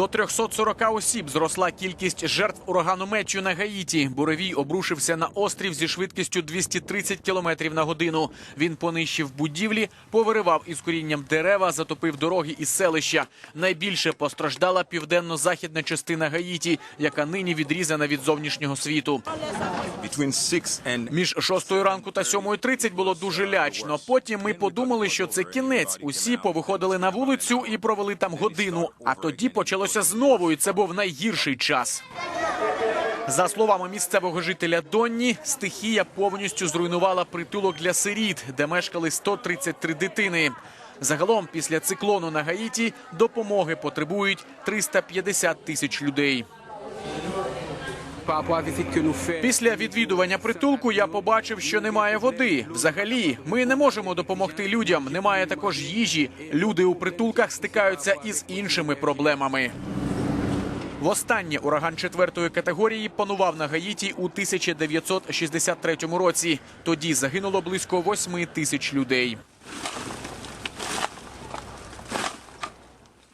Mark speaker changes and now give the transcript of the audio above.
Speaker 1: До 340 осіб зросла кількість жертв урагану Мечю на Гаїті. Буревій обрушився на острів зі швидкістю 230 км на годину. Він понищив будівлі, повиривав із корінням дерева, затопив дороги і селища. Найбільше постраждала південно-західна частина Гаїті, яка нині відрізана від зовнішнього світу.
Speaker 2: between 6 and
Speaker 1: Між 6 ранку та 7.30 було дуже лячно. Потім ми подумали, що це кінець. Усі повиходили на вулицю і провели там годину. А тоді почалося знову, і це був найгірший час. За словами місцевого жителя Донні, стихія повністю зруйнувала притулок для сиріт, де мешкали 133 дитини. Загалом, після циклону на Гаїті допомоги потребують 350 тисяч людей. Після відвідування притулку я побачив, що немає води. Взагалі, ми не можемо допомогти людям. Немає також їжі. Люди у притулках стикаються із іншими проблемами. Востаннє ураган четвертої категорії панував на Гаїті у 1963 році. Тоді загинуло близько 8 тисяч людей.